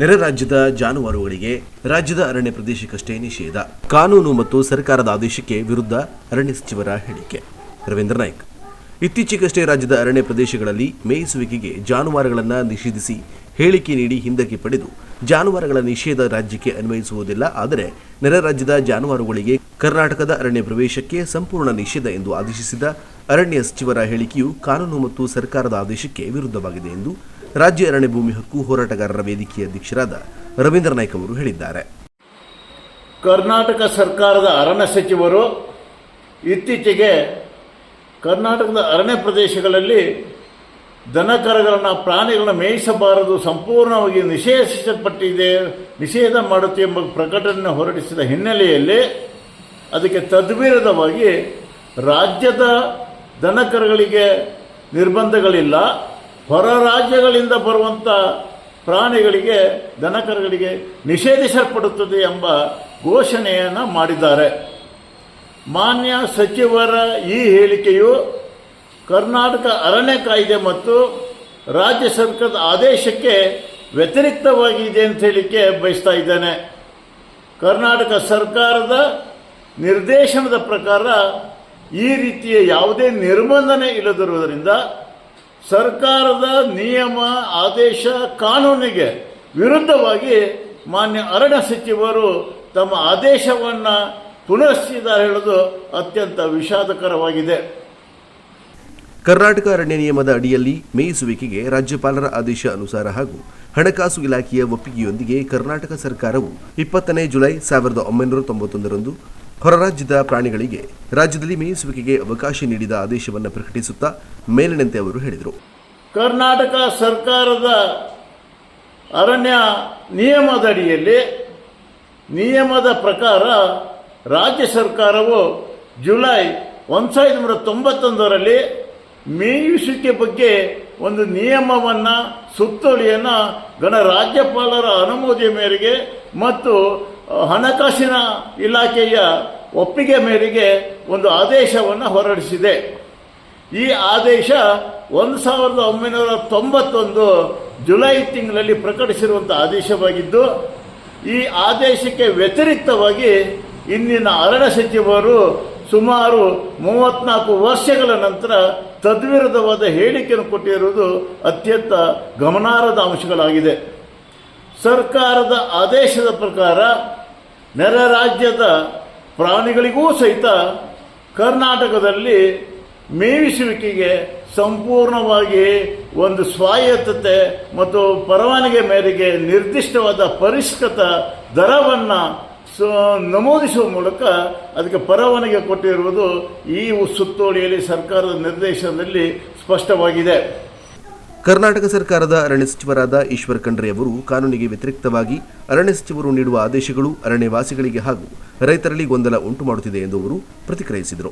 ನೆರೆ ರಾಜ್ಯದ ಜಾನುವಾರುಗಳಿಗೆ ರಾಜ್ಯದ ಅರಣ್ಯ ಪ್ರದೇಶಕ್ಕಷ್ಟೇ ನಿಷೇಧ, ಕಾನೂನು ಮತ್ತು ಸರ್ಕಾರದ ಆದೇಶಕ್ಕೆ ವಿರುದ್ಧ ಅರಣ್ಯ ಸಚಿವರ ಹೇಳಿಕೆ. ರವೀಂದ್ರ ನಾಯ್ಕ್. ಇತ್ತೀಚೆಗಷ್ಟೇ ರಾಜ್ಯದ ಅರಣ್ಯ ಪ್ರದೇಶಗಳಲ್ಲಿ ಮೇಯಿಸುವಿಕೆಗೆ ಜಾನುವಾರುಗಳನ್ನು ನಿಷೇಧಿಸಿ ಹೇಳಿಕೆ ನೀಡಿ ಹಿಂದಕ್ಕೆ ಪಡೆದು ಜಾನುವಾರುಗಳ ನಿಷೇಧ ರಾಜ್ಯಕ್ಕೆ ಅನ್ವಯಿಸುವುದಿಲ್ಲ. ಆದರೆ ನೆರೆ ರಾಜ್ಯದ ಜಾನುವಾರುಗಳಿಗೆ ಕರ್ನಾಟಕದ ಅರಣ್ಯ ಪ್ರವೇಶಕ್ಕೆ ಸಂಪೂರ್ಣ ನಿಷೇಧ ಎಂದು ಆದೇಶಿಸಿದ ಅರಣ್ಯ ಸಚಿವರ ಹೇಳಿಕೆಯು ಕಾನೂನು ಮತ್ತು ಸರ್ಕಾರದ ಆದೇಶಕ್ಕೆ ವಿರುದ್ಧವಾಗಿದೆ ಎಂದು ರಾಜ್ಯ ಅರಣ್ಯ ಭೂಮಿ ಹಕ್ಕು ಹೋರಾಟಗಾರರ ವೇದಿಕೆಯ ಅಧ್ಯಕ್ಷರಾದ ರವೀಂದ್ರ ನಾಯ್ಕ ಅವರು ಹೇಳಿದ್ದಾರೆ. ಕರ್ನಾಟಕ ಸರ್ಕಾರದ ಅರಣ್ಯ ಸಚಿವರು ಇತ್ತೀಚೆಗೆ ಕರ್ನಾಟಕದ ಅರಣ್ಯ ಪ್ರದೇಶಗಳಲ್ಲಿ ದನಕರಗಳನ್ನು ಪ್ರಾಣಿಗಳನ್ನು ಮೇಯಿಸಬಾರದು, ಸಂಪೂರ್ಣವಾಗಿ ನಿಷೇಧಿಸಲ್ಪಟ್ಟಿದೆ, ನಿಷೇಧ ಮಾಡುತ್ತೆ ಎಂಬ ಪ್ರಕಟಣೆ ಹೊರಡಿಸಿದ ಹಿನ್ನೆಲೆಯಲ್ಲಿ ಅದಕ್ಕೆ ತದ್ವಿರುದ್ಧವಾಗಿ ರಾಜ್ಯದ ದನಕರಗಳಿಗೆ ನಿರ್ಬಂಧಗಳಿಲ್ಲ. ಹೊರ ರಾಜ್ಯಗಳಿಂದ ಬರುವಂಥ ಪ್ರಾಣಿಗಳಿಗೆ, ದನಕರುಗಳಿಗೆ ನಿಷೇಧಿಸಲ್ಪಡುತ್ತದೆ ಎಂಬ ಘೋಷಣೆಯನ್ನು ಮಾಡಿದ್ದಾರೆ. ಮಾನ್ಯ ಸಚಿವರ ಈ ಹೇಳಿಕೆಯು ಕರ್ನಾಟಕ ಅರಣ್ಯ ಕಾಯ್ದೆ ಮತ್ತು ರಾಜ್ಯ ಸರ್ಕಾರದ ಆದೇಶಕ್ಕೆ ವ್ಯತಿರಿಕ್ತವಾಗಿದೆ ಅಂತ ಹೇಳಿಕೆ ಬಯಸ್ತಾ ಇದ್ದೇನೆ. ಕರ್ನಾಟಕ ಸರ್ಕಾರದ ನಿರ್ದೇಶನದ ಪ್ರಕಾರ ಈ ರೀತಿಯ ಯಾವುದೇ ನಿರ್ಬಂಧನೆ ಇಲ್ಲದಿರುವುದರಿಂದ ಸರ್ಕಾರದ ನಿಯಮ, ಆದೇಶ, ಕಾನೂನಿಗೆ ವಿರುದ್ಧವಾಗಿ ಮಾನ್ಯ ಅರಣ್ಯ ಸಚಿವರು ತಮ್ಮ ಆದೇಶವನ್ನು ಪುನರ್ಸಿದ್ದಾರೆ ಹೇಳೋದು ಅತ್ಯಂತ ವಿಷಾದಕರವಾಗಿದೆ. ಕರ್ನಾಟಕ ಅರಣ್ಯ ನಿಯಮದ ಅಡಿಯಲ್ಲಿ ಮೇಯಿಸುವಿಕೆಗೆ ರಾಜ್ಯಪಾಲರ ಆದೇಶ ಅನುಸಾರ ಹಾಗೂ ಹಣಕಾಸು ಇಲಾಖೆಯ ಒಪ್ಪಿಗೆಯೊಂದಿಗೆ ಕರ್ನಾಟಕ ಸರ್ಕಾರವು ಇಪ್ಪತ್ತನೇ ಜುಲೈ ಸಾವಿರದ ಒಂಬೈನೂರ ತೊಂಬತ್ತೊಂದರಂದು ಹೊರರಾಜ್ಯದ ಪ್ರಾಣಿಗಳಿಗೆ ರಾಜ್ಯದಲ್ಲಿ ಮೇಯಿಸುವಿಕೆಗೆ ಅವಕಾಶ ನೀಡಿದ ಆದೇಶವನ್ನು ಪ್ರಕಟಿಸುತ್ತಾ ಮೇಲಿನಂತೆ ಅವರು ಹೇಳಿದರು. ಕರ್ನಾಟಕ ಸರ್ಕಾರದ ಅರಣ್ಯ ನಿಯಮದಡಿಯಲ್ಲಿ ನಿಯಮದ ಪ್ರಕಾರ ರಾಜ್ಯ ಸರ್ಕಾರವು ಜುಲೈ ಒಂದು ಸಾವಿರದ ಒಂಬೈನೂರ ತೊಂಬತ್ತೊಂದರಲ್ಲಿ ಮೇಯಿಸುವಿಕೆ ಬಗ್ಗೆ ಒಂದು ನಿಯಮವನ್ನು, ಸುತ್ತೋಲೆಯನ್ನು ಗಣರಾಜ್ಯಪಾಲರ ಅನುಮೋದನೆ ಮೇರೆಗೆ ಮತ್ತು ಹಣಕಾಸಿನ ಇಲಾಖೆಯ ಒಪ್ಪಿಗೆ ಮೇರೆಗೆ ಒಂದು ಆದೇಶವನ್ನು ಹೊರಡಿಸಿದೆ. ಈ ಆದೇಶ ಒಂದು ಸಾವಿರದ ಒಂಬೈನೂರ ತೊಂಬತ್ತೊಂದು ಜುಲೈ ತಿಂಗಳಲ್ಲಿ ಪ್ರಕಟಿಸಿರುವಂಥ ಆದೇಶವಾಗಿದ್ದು, ಈ ಆದೇಶಕ್ಕೆ ವ್ಯತಿರಿಕ್ತವಾಗಿ ಇಂದಿನ ಅರಣ್ಯ ಸಚಿವರು ಸುಮಾರು ಮೂವತ್ನಾಲ್ಕು ವರ್ಷಗಳ ನಂತರ ತದ್ವಿರುದ್ಧವಾದ ಹೇಳಿಕೆಯನ್ನು ಕೊಟ್ಟಿರುವುದು ಅತ್ಯಂತ ಗಮನಾರ್ಹದ ಅಂಶಗಳಾಗಿದೆ. ಸರ್ಕಾರದ ಆದೇಶದ ಪ್ರಕಾರ ನೆರೆ ರಾಜ್ಯದ ಪ್ರಾಣಿಗಳಿಗೂ ಸಹಿತ ಕರ್ನಾಟಕದಲ್ಲಿ ಮೇವಿಸುವಿಕೆಗೆ ಸಂಪೂರ್ಣವಾಗಿ ಒಂದು ಸ್ವಾಯತ್ತತೆ ಮತ್ತು ಪರವಾನಿಗೆ ಮೇರೆಗೆ ನಿರ್ದಿಷ್ಟವಾದ ಪರಿಷ್ಕೃತ ದರವನ್ನು ಸೊ, ನಮೂದಿಸುವ ಮೂಲಕ ಅದಕ್ಕೆ ಪರವಾನಗಿ ಕೊಟ್ಟಿರುವುದು ಈ ಸುತ್ತೋಲೆಯಲ್ಲಿ ಸರ್ಕಾರದ ನಿರ್ದೇಶನದಲ್ಲಿ ಸ್ಪಷ್ಟವಾಗಿದೆ. ಕರ್ನಾಟಕ ಸರ್ಕಾರದ ಅರಣ್ಯ ಸಚಿವರಾದ ಈಶ್ವರ್ ಖಂಡ್ರೆ ಅವರು ಕಾನೂನಿಗೆ ವ್ಯತಿರಿಕ್ತವಾಗಿ ಅರಣ್ಯ ಸಚಿವರು ನೀಡುವ ಆದೇಶಗಳು ಅರಣ್ಯವಾಸಿಗಳಿಗೆ ಹಾಗೂ ರೈತರಲ್ಲಿ ಗೊಂದಲ ಉಂಟು ಮಾಡುತ್ತಿದೆ ಎಂದು ಅವರು ಪ್ರತಿಕ್ರಿಯಿಸಿದರು.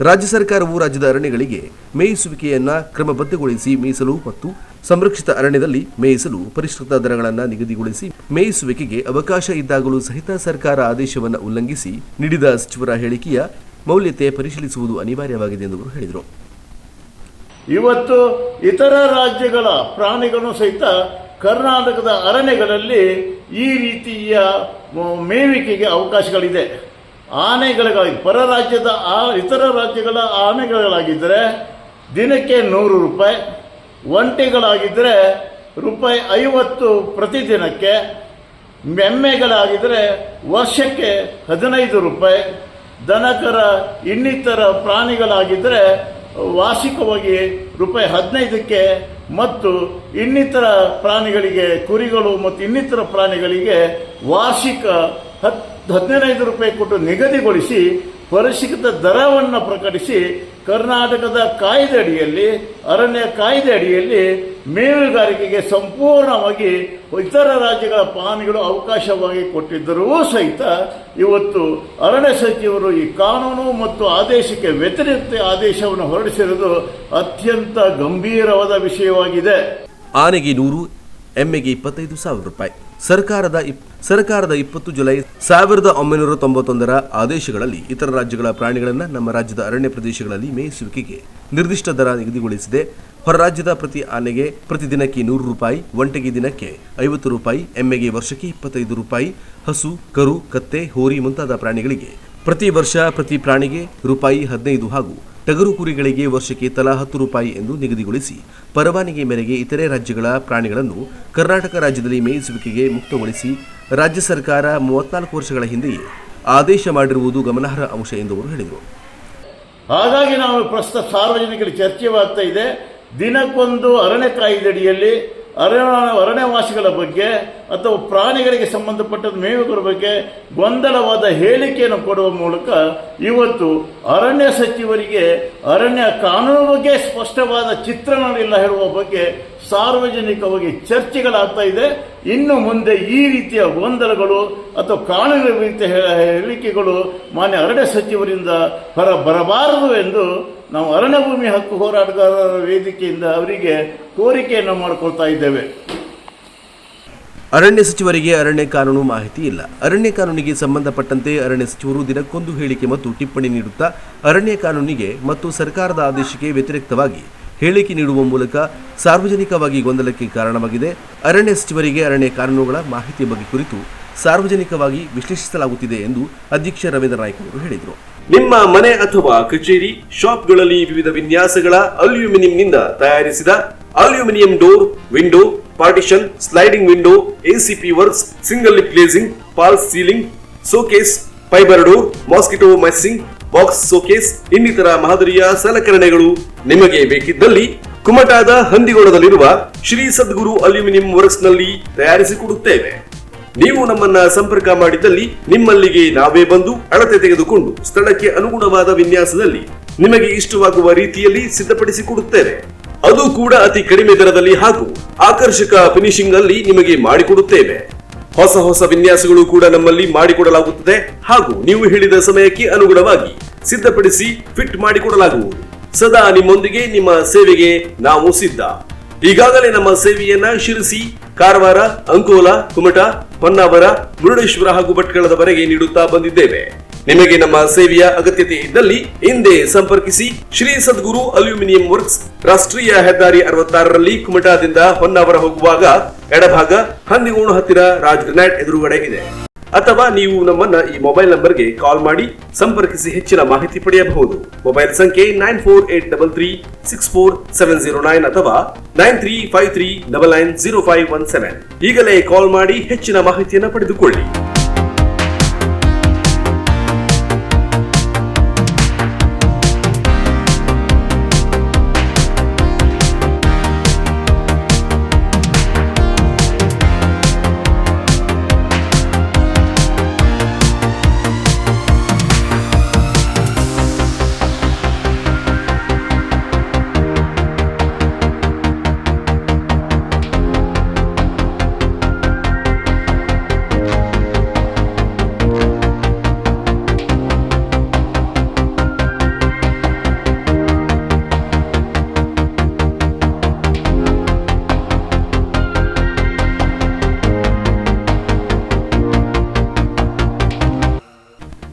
ರಾಜ್ಯ ಸರ್ಕಾರವು ರಾಜ್ಯದ ಅರಣ್ಯಗಳಿಗೆ ಮೇಯಿಸುವಿಕೆಯನ್ನ ಕ್ರಮಬದ್ಧಗೊಳಿಸಿ ಮೀಸಲು ಮತ್ತು ಸಂರಕ್ಷಿತ ಅರಣ್ಯದಲ್ಲಿ ಮೇಯಿಸಲು ಪರಿಷ್ಕೃತ ದರಗಳನ್ನು ನಿಗದಿಗೊಳಿಸಿ ಮೇಯಿಸುವಿಕೆಗೆ ಅವಕಾಶ ಇದ್ದಾಗಲೂ ಸಹಿತ ಸರ್ಕಾರ ಆದೇಶವನ್ನು ಉಲ್ಲಂಘಿಸಿ ನೀಡಿದ ಸಚಿವರ ಹೇಳಿಕೆಯ ಮೌಲ್ಯತೆ ಪರಿಶೀಲಿಸುವುದು ಅನಿವಾರ್ಯವಾಗಿದೆ ಎಂದು ಅವರು ಹೇಳಿದರು. ಇವತ್ತು ಇತರ ರಾಜ್ಯಗಳ ಪ್ರಾಣಿಗಳು ಸಹಿತ ಕರ್ನಾಟಕದ ಅರಣ್ಯಗಳಲ್ಲಿ ಈ ರೀತಿಯ ಮೇವಿಕೆಗೆ ಅವಕಾಶಗಳಿದೆ. ಆನೆಗಳಿಗಾಗಿ ಪರ ರಾಜ್ಯದ ಆ, ಇತರ ರಾಜ್ಯಗಳ ಆನೆಗಳಾಗಿದ್ದರೆ ದಿನಕ್ಕೆ ನೂರು ರೂಪಾಯಿ ಒಂಟೆಗಳಾಗಿದ್ದರೆ ರೂಪಾಯಿ ಐವತ್ತು ಪ್ರತಿದಿನಕ್ಕೆ ಮೆಮ್ಮೆಗಳಾಗಿದ್ದರೆ ವರ್ಷಕ್ಕೆ ಹದಿನೈದು ರೂಪಾಯಿ, ದನಕರ ಇನ್ನಿತರ ಪ್ರಾಣಿಗಳಾಗಿದ್ದರೆ ವಾರ್ಷಿಕವಾಗಿ ರೂಪಾಯಿ ಹದಿನೈದಕ್ಕೆ ಮತ್ತು ಇನ್ನಿತರ ಪ್ರಾಣಿಗಳಿಗೆ ಕುರಿಗಳು ಮತ್ತು ಇನ್ನಿತರ ಪ್ರಾಣಿಗಳಿಗೆ ವಾರ್ಷಿಕ ಹತ್ತು ಹದಿನೈದು ರೂಪಾಯಿ ಕೊಟ್ಟು ನಿಗದಿಗೊಳಿಸಿ ಪರಿಷ್ಕೃತ ದರವನ್ನು ಪ್ರಕಟಿಸಿ ಕರ್ನಾಟಕದ ಕಾಯ್ದೆ ಅಡಿಯಲ್ಲಿ, ಅರಣ್ಯ ಕಾಯ್ದೆ ಅಡಿಯಲ್ಲಿ ಮೀನುಗಾರಿಕೆಗೆ ಸಂಪೂರ್ಣವಾಗಿ ಇತರ ರಾಜ್ಯಗಳ ಪಾನಿಗಳು ಅವಕಾಶವಾಗಿ ಕೊಟ್ಟಿದ್ದರೂ ಸಹಿತ ಇವತ್ತು ಅರಣ್ಯ ಸಚಿವರು ಈ ಕಾನೂನು ಮತ್ತು ಆದೇಶಕ್ಕೆ ವ್ಯತಿರಿಕ್ತ ಆದೇಶವನ್ನು ಹೊರಡಿಸಿರುವುದು ಅತ್ಯಂತ ಗಂಭೀರವಾದ ವಿಷಯವಾಗಿದೆ. ಆನೆಗೆ ನೂರು ಎಮ್ಮೆಗೆ ಇಪ್ಪತ್ತೈದು ಸಾವಿರ ರೂಪಾಯಿ. ಸರ್ಕಾರದ ಸರ್ಕಾರದ ಇಪ್ಪತ್ತು ಜುಲೈ ಸಾವಿರದ ಒಂಬೈನೂರ ತೊಂಬತ್ತೊಂದರ ಆದೇಶಗಳಲ್ಲಿ ಇತರ ರಾಜ್ಯಗಳ ಪ್ರಾಣಿಗಳನ್ನು ನಮ್ಮ ರಾಜ್ಯದ ಅರಣ್ಯ ಪ್ರದೇಶಗಳಲ್ಲಿ ಮೇಯಿಸುವಿಕೆಗೆ ನಿರ್ದಿಷ್ಟ ದರ ನಿಗದಿಗೊಳಿಸಿದೆ. ಹೊರ ರಾಜ್ಯದ ಪ್ರತಿ ಆನೆಗೆ ಪ್ರತಿದಿನಕ್ಕೆ ನೂರು ರೂಪಾಯಿ, ಒಂಟೆಗೆ ದಿನಕ್ಕೆ ಐವತ್ತು ರೂಪಾಯಿ, ಎಮ್ಮೆಗೆ ವರ್ಷಕ್ಕೆ ಇಪ್ಪತ್ತೈದು ರೂಪಾಯಿ, ಹಸು, ಕರು, ಕತ್ತೆ, ಹೋರಿ ಮುಂತಾದ ಪ್ರಾಣಿಗಳಿಗೆ ಪ್ರತಿ ವರ್ಷ ಪ್ರತಿ ಪ್ರಾಣಿಗೆ ರೂಪಾಯಿ ಹದಿನೈದು ಹಾಗೂ ಟಗರು ಕುರಿಗಳಿಗೆ ವರ್ಷಕ್ಕೆ ತಲಾ ಹತ್ತು ರೂಪಾಯಿ ಎಂದು ನಿಗದಿಗೊಳಿಸಿ, ಪರವಾನಿಗೆ ಮೇರೆಗೆ ಇತರೆ ರಾಜ್ಯಗಳ ಪ್ರಾಣಿಗಳನ್ನು ಕರ್ನಾಟಕ ರಾಜ್ಯದಲ್ಲಿ ಮೇಯಿಸುವಿಕೆಗೆ ಮುಕ್ತಗೊಳಿಸಿ, ರಾಜ್ಯ ಸರ್ಕಾರ ಮೂವತ್ನಾಲ್ಕು ವರ್ಷಗಳ ಹಿಂದೆಯೇ ಆದೇಶ ಮಾಡಿರುವುದು ಗಮನಾರ್ಹ ಅಂಶ ಎಂದು ಅವರು ಹೇಳಿದರು. ಹಾಗಾಗಿ ನಾವು ಪ್ರಸ್ತುತ ಸಾರ್ವಜನಿಕರಿಗೆ ಚರ್ಚೆವಾಗ್ತಾ ಇದೆ. ದಿನಕ್ಕೊಂದು ಅರಣ್ಯ ಕಾಯ್ದೆಯಡಿಯಲ್ಲಿ ಅರಣ್ಯ, ಅರಣ್ಯವಾಸಿಗಳ ಬಗ್ಗೆ ಅಥವಾ ಪ್ರಾಣಿಗಳಿಗೆ ಸಂಬಂಧಪಟ್ಟ ಮೇವುಗಳ ಬಗ್ಗೆ ಗೊಂದಲವಾದ ಹೇಳಿಕೆಯನ್ನು ಕೊಡುವ ಮೂಲಕ ಇವತ್ತು ಅರಣ್ಯ ಸಚಿವರಿಗೆ, ಅರಣ್ಯ ಕಾನೂನು ಬಗ್ಗೆ ಸ್ಪಷ್ಟವಾದ ಚಿತ್ರಣವಿಲ್ಲ ಹೇಳುವ ಬಗ್ಗೆ ಸಾರ್ವಜನಿಕವಾಗಿ ಚರ್ಚೆಗಳಾಗ್ತಾ ಇದೆ. ಇನ್ನು ಮುಂದೆ ಈ ರೀತಿಯ ಗೊಂದಲಗಳು ಅಥವಾ ಕಾನೂನು ರೀತಿಯ ಹೇಳಿಕೆಗಳು ಮಾನ್ಯ ಅರಣ್ಯ ಸಚಿವರಿಂದ ಹೊರ ಬರಬಾರದು ಎಂದು ನಾವು ಅರಣ್ಯ ಭೂಮಿ ಹಕ್ಕು ಹೋರಾಟಗಾರರ ವೇದಿಕೆಯಿಂದ ಅವರಿಗೆ ಕೋರಿಕೆಯನ್ನು ಮಾಡಿಕೊಳ್ತಾ ಇದ್ದೇವೆ. ಅರಣ್ಯ ಸಚಿವರಿಗೆ ಅರಣ್ಯ ಕಾನೂನು ಮಾಹಿತಿ ಇಲ್ಲ. ಅರಣ್ಯ ಕಾನೂನಿಗೆ ಸಂಬಂಧಪಟ್ಟಂತೆ ಅರಣ್ಯ ಸಚಿವರು ದಿನಕ್ಕೊಂದು ಹೇಳಿಕೆ ಮತ್ತು ಟಿಪ್ಪಣಿ ನೀಡುತ್ತಾ ಅರಣ್ಯ ಕಾನೂನಿಗೆ ಮತ್ತು ಸರ್ಕಾರದ ಆದೇಶಕ್ಕೆ ವ್ಯತಿರಿಕ್ತವಾಗಿ ಹೇಳಿಕೆ ನೀಡುವ ಮೂಲಕ ಸಾರ್ವಜನಿಕವಾಗಿ ಗೊಂದಲಕ್ಕೆ ಕಾರಣವಾಗಿದೆ. ಅರಣ್ಯ ಸಚಿವರಿಗೆ ಅರಣ್ಯ ಕಾನೂನುಗಳ ಮಾಹಿತಿ ಬಗ್ಗೆ ಕುರಿತು ಸಾರ್ವಜನಿಕವಾಗಿ ವಿಶ್ಲೇಷಿಸಲಾಗುತ್ತಿದೆ ಎಂದು ಅಧ್ಯಕ್ಷ ರವೀಂದ್ರ ನಾಯ್ಕ ಅವರು ಹೇಳಿದರು. ನಿಮ್ಮ ಮನೆ ಅಥವಾ ಕಚೇರಿ, ಶಾಪ್ಗಳಲ್ಲಿ ವಿವಿಧ ವಿನ್ಯಾಸಗಳ ಅಲ್ಯೂಮಿನಿಯಂನಿಂದ ತಯಾರಿಸಿದ aluminium door, window partition sliding window ACP works single lip glazing false ceiling showcase fibre door mosquito meshing box showcase ಇನ್ನಿತರ ಮಾದರಿಯ ಸಲಕರಣೆಗಳು ನಿಮಗೆ ಬೇಕಿದ್ದಲ್ಲಿ ಕುಮಟಾದ ಹಂದಿಗೋಳದಲ್ಲಿರುವ ಶ್ರೀ ಸದ್ಗುರು ಅಲ್ಯೂಮಿನಿಯಂ ವರ್ಕ್ಸ್ನಲ್ಲಿ ತಯಾರಿಸಿಕೊಡುತ್ತೇವೆ. ನೀವು ನಮ್ಮನ್ನ ಸಂಪರ್ಕ ಮಾಡಿದಲ್ಲಿ ನಿಮ್ಮಲ್ಲಿಗೆ ನಾವೇ ಬಂದು ಅಳತೆ ತೆಗೆದುಕೊಂಡು ಸ್ಥಳಕ್ಕೆ ಅನುಗುಣವಾದ ವಿನ್ಯಾಸದಲ್ಲಿ ನಿಮಗೆ ಇಷ್ಟವಾಗುವ ರೀತಿಯಲ್ಲಿ ಸಿದ್ಧಪಡಿಸಿಕೊಡುತ್ತೇವೆ. ಅದು ಕೂಡ ಅತಿ ಕಡಿಮೆ ದರದಲ್ಲಿ ಹಾಗೂ ಆಕರ್ಷಕ ಫಿನಿಶಿಂಗ್ ಅಲ್ಲಿ ನಿಮಗೆ ಮಾಡಿಕೊಡುತ್ತೇವೆ. ಹೊಸ ಹೊಸ ವಿನ್ಯಾಸಗಳು ಕೂಡ ನಮ್ಮಲ್ಲಿ ಮಾಡಿಕೊಡಲಾಗುತ್ತದೆ ಹಾಗೂ ನೀವು ಹೇಳಿದ ಸಮಯಕ್ಕೆ ಅನುಗುಣವಾಗಿ ಸಿದ್ಧಪಡಿಸಿ ಫಿಟ್ ಮಾಡಿಕೊಡಲಾಗುವುದು. ಸದಾ ನಿಮ್ಮೊಂದಿಗೆ ನಿಮ್ಮ ಸೇವೆಗೆ ನಾವು ಸಿದ್ಧ. ಈಗಾಗಲೇ ನಮ್ಮ ಸೇವೆಯನ್ನ ಶಿರಸಿ ಕಾರವಾರ, ಅಂಕೋಲ, ಕುಮಟಾ, ಹೊನ್ನಾವರ, ಮುರುಡೇಶ್ವರ ಹಾಗೂ ಭಟ್ಕಳದವರೆಗೆ ನೀಡುತ್ತಾ ಬಂದಿದ್ದೇವೆ. ನಿಮಗೆ ನಮ್ಮ ಸೇವೆಯ ಅಗತ್ಯತೆ ಇದ್ದಲ್ಲಿ ಹಿಂದೆ ಸಂಪರ್ಕಿಸಿ ಶ್ರೀ ಸದ್ಗುರು ಅಲ್ಯೂಮಿನಿಯಂ ವರ್ಕ್ಸ್ ರಾಷ್ಟ್ರೀಯ ಹೆದ್ದಾರಿ ಅರವತ್ತಾರರಲ್ಲಿ ಕುಮಟಾದಿಂದ ಹೊನ್ನಾವರ ಹೋಗುವಾಗ ಎಡಭಾಗ ಹಂದಿಗೋಣ ಹತ್ತಿರ ರಾಜ್ ಗ್ರನೈಟ್ ಎದುರುಗಡೆ ಇದೆ. ಅಥವಾ ನೀವು ನಮ್ಮನ್ನ ಈ ಮೊಬೈಲ್ ನಂಬರ್ಗೆ ಕಾಲ್ ಮಾಡಿ ಸಂಪರ್ಕಿಸಿ ಹೆಚ್ಚಿನ ಮಾಹಿತಿ ಪಡೆಯಬಹುದು. ಮೊಬೈಲ್ ಸಂಖ್ಯೆ nine four eight double three six four seven zero nine ಅಥವಾ nine three five three double nine zero five one seven. ಈಗಲೇ ಕಾಲ್ ಮಾಡಿ ಹೆಚ್ಚಿನ ಮಾಹಿತಿಯನ್ನು ಪಡೆದುಕೊಳ್ಳಿ.